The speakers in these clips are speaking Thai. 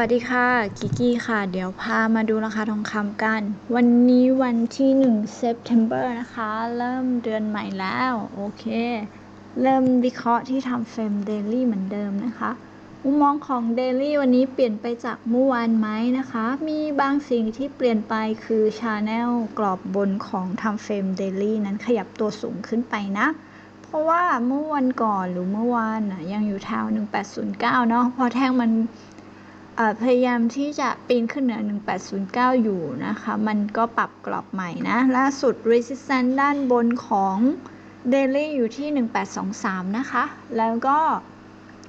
วัสดีค่ะกิกกี้ค่ะ เดี๋ยวพามาดูราคาทองคำกัน วันนี้วันที่1 September นะคะ เริ่มเดือนใหม่แล้ว โอเค เริ่มวิเคราะห์ที่ทำเฟรมเดลี่เหมือนเดิมนะคะมุมมองของเดลี่วันนี้เปลี่ยนไปจากเมื่อวานไหมนะคะ มีบางสิ่งที่เปลี่ยนไปคือชาแนลกรอบบนของทำเฟรมเดลี่นั้นขยับตัวสูงขึ้นไปนะเพราะว่าเมื่อวันก่อนหรือเมื่อวานนะยังอยู่แถว1809 เนาะพอแท่งมัน พยายามที่จะปีนขึ้นเหนือ 1809 อยู่นะคะ มันก็ปรับกรอบใหม่นะ ล่าสุด resistance ด้านบนของ daily อยู่ที่ 1823 นะคะ แล้วก็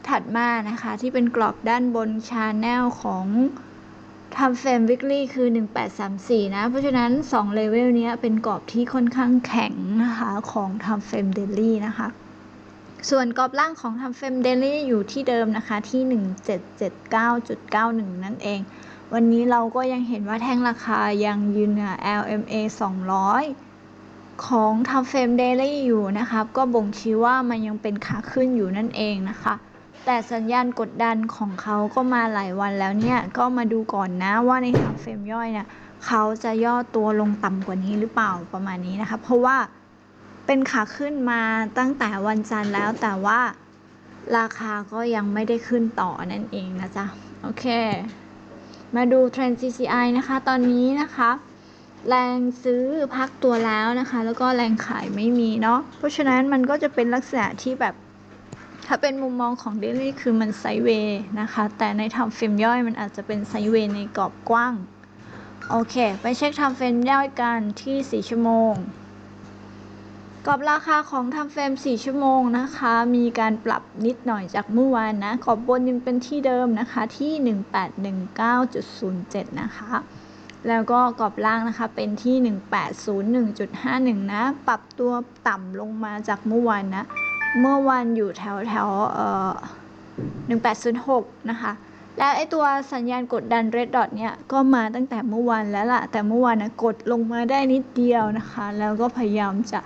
ถัดมานะคะที่เป็นกรอบด้านบน channel ของทำเฟรม weekly คือ 1834 นะ เพราะฉะนั้น 2 เลเวลเนี้ยเป็นกรอบที่ค่อนข้างแข็งนะคะ ของทำเฟรม daily นะคะ ส่วนกรอบล่างของทำเฟรมเดลี่อยู่ที่เดิมนะคะที่ 1779.91 นั่นเอง วันนี้เราก็ยังเห็นว่าแท่งราคายังยืนเหนือ LMA 200 ของทำเฟรมเดลี่อยู่นะครับก็บ่งชี้ว่ามันยังเป็นขาขึ้นอยู่นั่นเองนะคะ แต่สัญญาณกดดันของเขาก็มาหลายวันแล้วเนี่ย ก็มาดูก่อนนะว่าในทำเฟรมย่อยเนี่ยเขาจะย่อตัวลงต่ำกว่านี้หรือเปล่าประมาณนี้นะคะ เพราะว่า เป็นขาขึ้นมาตั้งแต่วันจันทร์แล้วแต่ว่าราคาก็ยังไม่ได้ขึ้นต่อนั่นเองนะจ๊ะ โอเค มาดูเทรนด์ CCI นะคะ ตอนนี้นะคะ แรงซื้อพักตัวแล้วนะคะ แล้วก็แรงขายไม่มีเนาะเพราะฉะนั้นมันก็จะเป็นลักษณะที่แบบ ถ้าเป็นมุมมองของ Daily คือมันไซด์เวย์นะคะ แต่ในทำเฟรมย่อยมันอาจจะเป็นไซด์เวย์ในกรอบกว้าง โอเค ไปเช็คทำเฟรมย่อยกันที่ 4 ชั่วโมง กรอบราคาของทำเฟรม 4 ชั่วโมงนะคะ มีการปรับนิดหน่อยจากเมื่อวานนะ กรอบบนยังเป็นที่เดิมนะคะที่ 1819.07 นะคะ แล้วก็กรอบล่างนะคะเป็นที่ 1801.51 นะ ปรับตัวต่ำลงมาจากเมื่อวานนะ เมื่อวานอยู่แถวแถวเอ่อ1806 นะคะแล้วไอตัวสัญญาณกดดัน red dot เนี่ยก็มาตั้งแต่เมื่อวานแล้วล่ะ แต่เมื่อวานนะกดลงมาได้นิดเดียวนะคะ แล้วก็พยายามจะ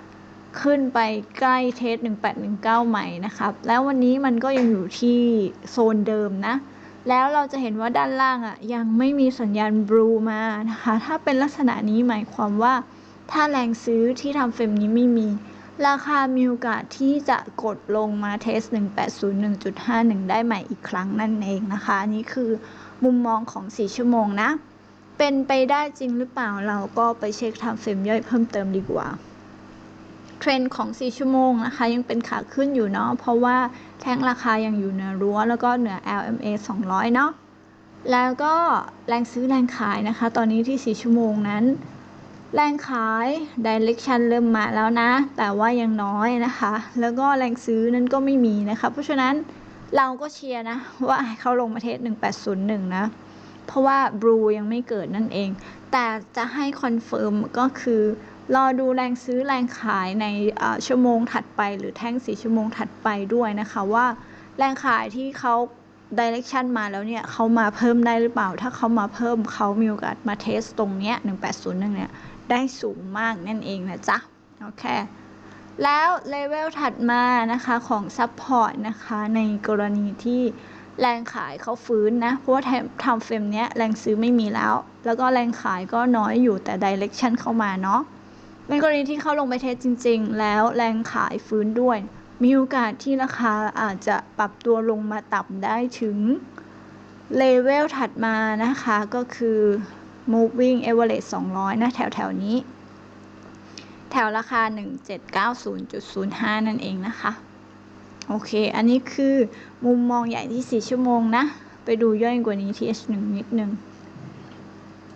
ขึ้นไปใกล้เทส 1819 ใหม่นะครับ แล้ววันนี้มันก็ยังอยู่ที่โซนเดิมนะ แล้วเราจะเห็นว่าด้านล่างอะยังไม่มีสัญญาณบลูมานะคะ ถ้าเป็นลักษณะนี้หมายความว่า ถ้าแรงซื้อที่ทำเฟรมนี้ไม่มี ราคามีโอกาสที่จะกดลงมาเทส 1801.51 ได้ใหม่อีกครั้งนั่นเองนะคะอันนี้คือมุมมองของ 4 ชั่วโมงนะ เป็นไปได้จริงหรือเปล่าเราก็ไปเช็คทำเฟรมย่อยเพิ่มเติมดีกว่า เทรนด์ของ 4 ชั่วโมงนะคะ ยังเป็นขาขึ้นอยู่เนาะเพราะว่าแท่งราคายังอยู่เหนือรั้ว แล้วก็เหนือ LMA 200 เนาะแล้วก็แรงซื้อแรงขายนะคะ ตอนนี้ที่ 4 ชั่วโมงนั้น แรงขาย direction เริ่มมาแล้วนะ แต่ว่ายังน้อยนะคะ แล้วก็แรงซื้อนั้นก็ไม่มีนะคะ เพราะฉะนั้นเราก็เชียร์นะ ว่าให้เขาลงมาเทส1801 นะ เพราะว่าบลูยังไม่เกิดนั่นเอง แต่จะให้คอนเฟิร์มก็คือ รอดูแรงซื้อแรงขายในชั่วโมงถัดไป หรือแท่ง4ชั่วโมงถัดไปด้วยนะคะ ว่าแรงขายที่เขา direction มาแล้วเนี่ยเขามาเพิ่มได้หรือเปล่า ถ้าเขามาเพิ่มเขามีโอกาสมาเทสตรงเนี้ย1801เนี่ยได้สูงมากนั่นเองนะจ๊ะ โอเค แล้วเลเวลถัดมานะคะของ Support นะคะในกรณีที่แรงขายเขาฟื้นนะ เพราะว่าทำเฟรมเนี้ยแรงซื้อไม่มีแล้ว แล้วก็แรงขายก็น้อยอยู่แต่ Direction เข้ามาเนาะ เป็นกรณีที่เขาลงไปเทสจริง ๆ แล้วแรงขายฟื้นด้วย มีโอกาสที่ราคาอาจจะปรับตัวลงมาต่ำได้ถึงเลเวลถัดมานะคะก็คือ moving average 200 นะแถวแถวนี้ แถวราคา 1790.05 นั่นเองนะคะ โอเค อันนี้คือมุมมองใหญ่ที่ 4 ชั่วโมงนะ ไปดูย่อยกว่านี้ที่ H1 นิดนึง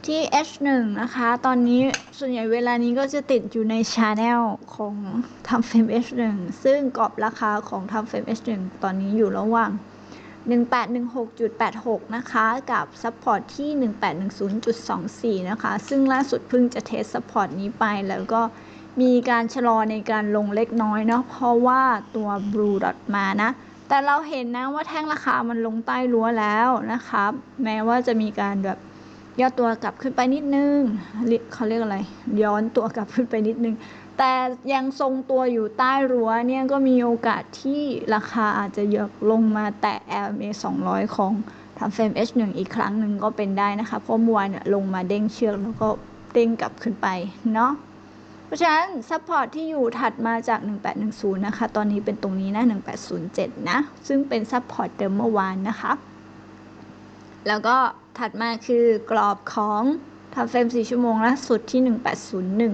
ที่ H1 นะคะ ตอนนี้ส่วนใหญ่เวลานี้ก็จะติดอยู่ใน Channel ของทำเฟรม H1 ซึ่งกรอบราคาของทำเฟรม H1 ตอนนี้อยู่ระหว่าง 1816.86 นะคะ กับ Support ที่ 1810.24 นะคะ ซึ่งล่าสุดเพิ่งจะเทส Support นี้ไปแล้วก็มีการชะลอในการลงเล็กน้อยเนาะ เพราะว่าตัว Blue Dot มานะ แต่เราเห็นนะว่าแท่งราคามันลงใต้รั้วแล้วนะคะ แม้ว่าจะมีการแบบ ย่อตัวกลับขึ้นไปนิดนึงเขาเรียกอะไร ย้อนตัวกลับขึ้นไปนิดนึง แต่ยังทรงตัวอยู่ใต้รั้วเนี่ยก็มีโอกาสที่ราคาอาจจะยกลงมาแตะ LMA 200 ของทำเฟรม H1 อีกครั้งหนึ่งก็เป็นได้นะคะ เพราะเมื่อวานเนี่ยลงมาเด้งเชือกแล้วก็เด้งกลับขึ้นไปเนาะเพราะฉะนั้นซัพพอร์ตที่อยู่ถัดมาจาก 1810 นะคะ ตอนนี้เป็นตรงนี้นะ 1807 นะ ซึ่งเป็นซัพพอร์ตเดิมเมื่อวานนะคะ แล้วก็ถัดมาคือกรอบของทำเฟรม 4 ชั่วโมงล่าสุดที่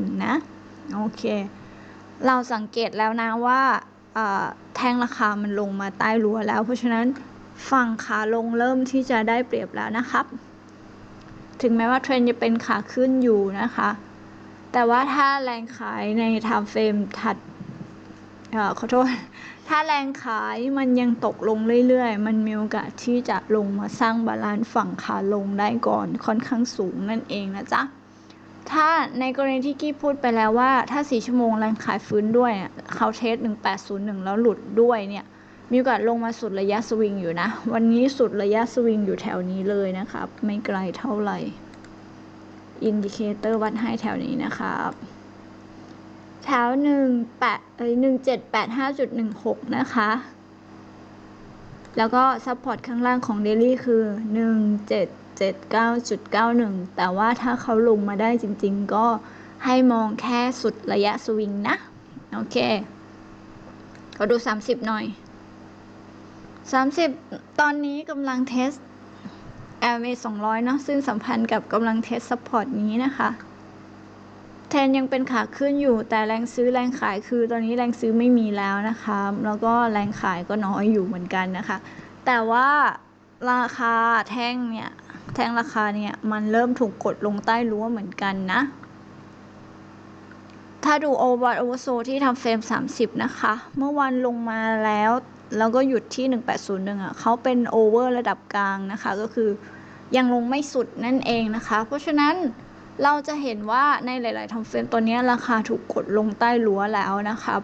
1801 นะ โอเค เราสังเกตแล้วนะว่าแท่งราคามันลงมาใต้รั้วแล้ว เพราะฉะนั้นฝั่งขาลงเริ่มที่จะได้เปรียบแล้วนะครับ ถึงแม้ว่าเทรนจะเป็นขาขึ้นอยู่นะคะ แต่ว่าถ้าแรงขายใน time frame ถัด ขอโทษ ถ้าแรงขายมันยังตกลงเรื่อยๆ มันมีโอกาสที่จะลงมาสร้างบาลานซ์ฝั่งขาลงได้ก่อนค่อนข้างสูงนั่นเองนะจ๊ะ ถ้าในกรณีที่กี้พูดไปแล้วว่า ถ้า 4 ชั่วโมงแรงขายฟื้นด้วยเขาเทส 1801 แล้วหลุดด้วยเนี่ยมีโอกาสลงมาสุดระยะสวิงอยู่นะ วันนี้สุดระยะสวิงอยู่แถวนี้เลยนะครับ ไม่ไกลเท่าไหร่ อินดิเคเตอร์วัดให้แถวนี้นะครับ แถวหนึ่งแปดเอ้ยหนึ่งเจ็ดแปดห้าจุดหนึ่งหกนะคะ แล้วก็ซัพพอร์ตข้างล่างของเดลี่คือหนึ่งเจ็ดเจ็ดเก้าจุดเก้าหนึ่งแต่ว่าถ้าเขาลงมาได้จริง ๆ ก็ให้มองแค่สุดระยะสวิงนะ โอเคเขาดูสามสิบหน่อยสามสิบตอนนี้กำลังเทส LMA 200เนาะซึ่งสัมพันธ์กับกำลังเทสซัพพอร์ตนี้นะคะ แทนยังเป็นขาขึ้นอยู่ แต่แรงซื้อแรงขายคือตอนนี้แรงซื้อไม่มีแล้วนะคะ แล้วก็แรงขายก็น้อยอยู่เหมือนกันนะคะ แต่ว่าราคาแท่งเนี่ยแท่งราคาเนี่ยมันเริ่มถูกกดลงใต้รั้วเหมือนกันนะ ถ้าดูโอเวอร์โอเวอร์โซที่ทำเฟรม 30 นะคะ เมื่อวันลงมาแล้ว แล้วก็หยุดที่ 1801อะเขาเป็นโอเวอร์ระดับกลางนะคะ ก็คือยังลงไม่สุดนั่นเองนะคะ เพราะฉะนั้น เราจะเห็นว่าในหลาย ๆทำเฟรมตัวนี้ราคาถูกกดลงใต้รั้วแล้วนะครับ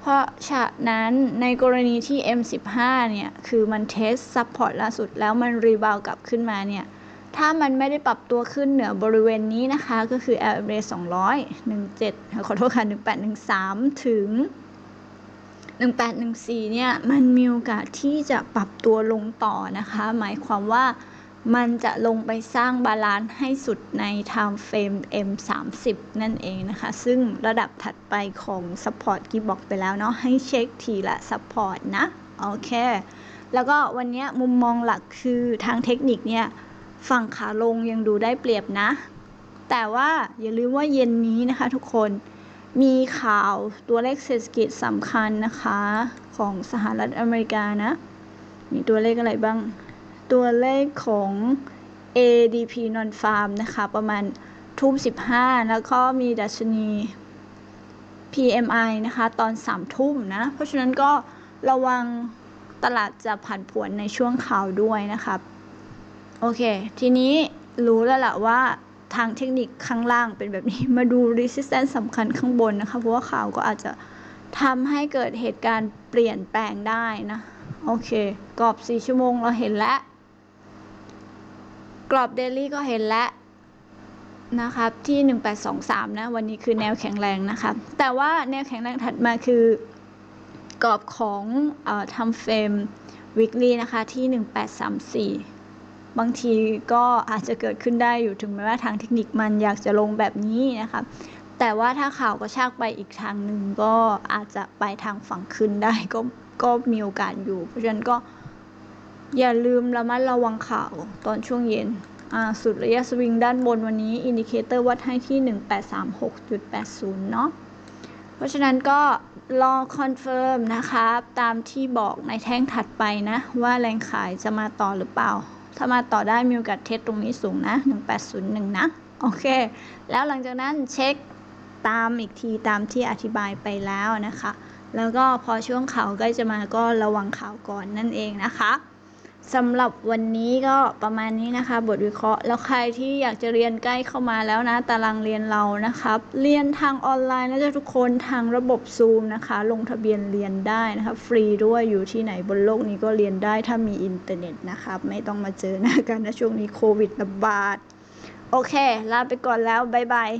เพราะฉะนั้นในกรณีที่ M15 เนี่ย คือมันเทสซัพพอร์ตล่าสุดแล้วมันรีบาวกลับขึ้นมาเนี่ย ถ้ามันไม่ได้ปรับตัวขึ้นเหนือบริเวณนี้นะคะ ก็คือ LMA 200 17 ขอโทษค่ะ 1813 ถึง 1814 เนี่ย มันมีโอกาสที่จะปรับตัวลงต่อนะคะ หมายความว่า มันจะลงไปสร้างบาลานซ์ให้สุดใน time frame M30 นั่นเองนะคะ ซึ่งระดับถัดไปของ support ที่บอกไปแล้วเนาะ ให้เช็คทีละ support นะ โอเค แล้วก็วันนี้มุมมองหลักคือทางเทคนิคเนี่ย ฝั่งขาลงยังดูได้เปรียบนะ แต่ว่าอย่าลืมว่าเย็นนี้นะคะทุกคนมีข่าวตัวเลขเศรษฐกิจสำคัญนะคะ ของสหรัฐอเมริกานะ มีตัวเลขอะไรบ้าง ตัวเลขของ ADP non farm นะคะ ประมาณทุ่ม 15 แล้วก็มีดัชนี PMI นะคะ ตอน 3 ทุ่มนะ เพราะฉะนั้นก็ระวังตลาดจะผันผวนในช่วงข่าวด้วยนะครับ โอเค ทีนี้รู้แล้วแหละว่าทางเทคนิคข้างล่างเป็นแบบนี้ มาดู resistance สำคัญข้างบนนะคะ เพราะว่าข่าวก็อาจจะทำให้เกิดเหตุการณ์เปลี่ยนแปลงได้นะ โอเค กรอบ 4 ชั่วโมงเราเห็นแล้ว กรอบเดลี่ก็เห็นแล้วนะครับที่ 1823 นะ วันนี้คือแนวแข็งแรงนะคะแต่ว่าแนวแข็งแรงถัดมาคือกรอบของอทำเฟรม weekly นะคะที่ 1834 บางทีก็อาจจะเกิดขึ้นได้อยู่ถึงแม้ว่าทางเทคนิคมันอยากจะลงแบบนี้นะคะแต่ว่าถ้าข่าวก็ชากไปอีกทางหนึ่งก็อาจจะไปทางฝั่งขึ้นได้ก็ก็มีโอกาสอยู่ เพราะฉะนั้นก็ อย่าลืมระมัดระวังข่าวตอนช่วงเย็น สุดระยะสวิงด้านบนวันนี้อินดิเคเตอร์วัดให้ที่ 1836.80 เนาะ เพราะฉะนั้นก็รอคอนเฟิร์มนะคะตามที่บอกในแท่งถัดไปนะ ว่าแรงขายจะมาต่อหรือเปล่า ถ้ามาต่อได้มีโอกาสเทสตรงนี้สูงนะ 1801 นะ โอเค แล้วหลังจากนั้นเช็คตามอีกทีตามที่อธิบายไปแล้วนะคะ แล้วก็พอช่วงข่าวใกล้จะมาก็ระวังข่าวก่อนนั่นเองนะคะ สำหรับวันนี้ก็ประมาณนี้นะคะ บทวิเคราะห์แล้วใครที่อยากจะเรียนใกล้เข้ามาแล้วนะ ตารางเรียนเรานะครับ เรียนทางออนไลน์นะจ๊ะทุกคนทางระบบซูมนะคะ ลงทะเบียนเรียนได้นะคะฟรีด้วยอยู่ที่ไหนบนโลกนี้ก็เรียนได้ถ้ามีอินเทอร์เน็ตนะครับ ไม่ต้องมาเจอหน้ากันนะช่วงนี้โควิดระบาด โอเค ลาไปก่อนแล้ว บ๊ายบาย